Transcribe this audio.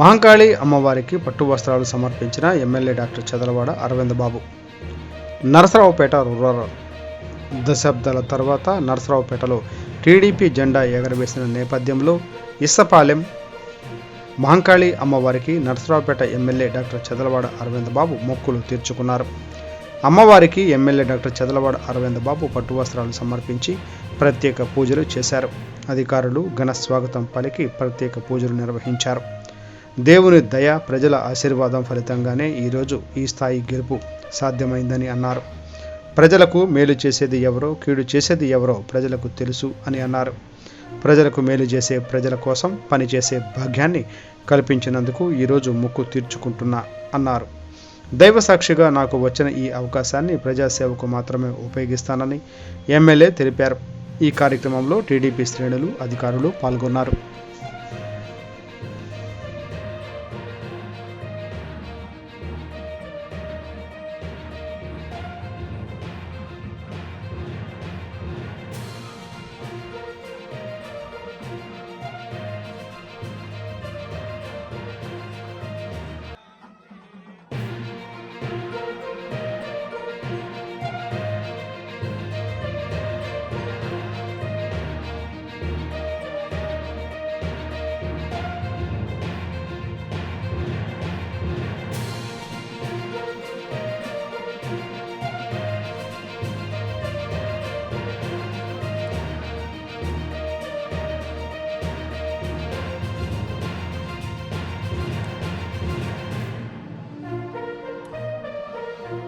మహంకాళి అమ్మవారికి పట్టు వస్త్రాలు సమర్పించిన MLA doctor Chadalavada Aravind Babu Narasaraopet rural దశాబ్దాల తర్వాత నరసరావుపేటలో టీడీపీ జెండా ఎగరవేసిన నేపథ్యంలో ఇస్సపాలెం మహంకాళి అమ్మవారికి నరసరావుపేట ఎమ్మెల్యే డాక్టర్ చదలవాడ అరవింద్ బాబు మొక్కులు తీర్చుకున్నారు. అమ్మవారికి ఎమ్మెల్యే డాక్టర్ చదలవాడ అరవింద్ బాబు పట్టు వస్త్రాలు సమర్పించి ప్రత్యేక పూజలు చేశారు. అధికారులు ఘన స్వాగతం పలికి ప్రత్యేక పూజలు నిర్వహించారు. దేవుని దయ ప్రజల ఆశీర్వాదం ఫలితంగానే ఈరోజు ఈ స్థాయి గెలుపు సాధ్యమైందని అన్నారు. ప్రజలకు మేలు చేసేది ఎవరో కీడు చేసేది ఎవరో ప్రజలకు తెలుసు అని అన్నారు. ప్రజలకు మేలు చేసే ప్రజల కోసం పనిచేసే భాగ్యాన్ని కల్పించినందుకు ఈరోజు ముక్కు తీర్చుకుంటున్నా అన్నారు. దైవ సాక్షిగా నాకు వచ్చిన ఈ అవకాశాన్ని ప్రజాసేవకు మాత్రమే ఉపయోగిస్తానని ఎమ్మెల్యే తెలిపారు. ఈ కార్యక్రమంలో టీడీపీ శ్రేణులు అధికారులు పాల్గొన్నారు.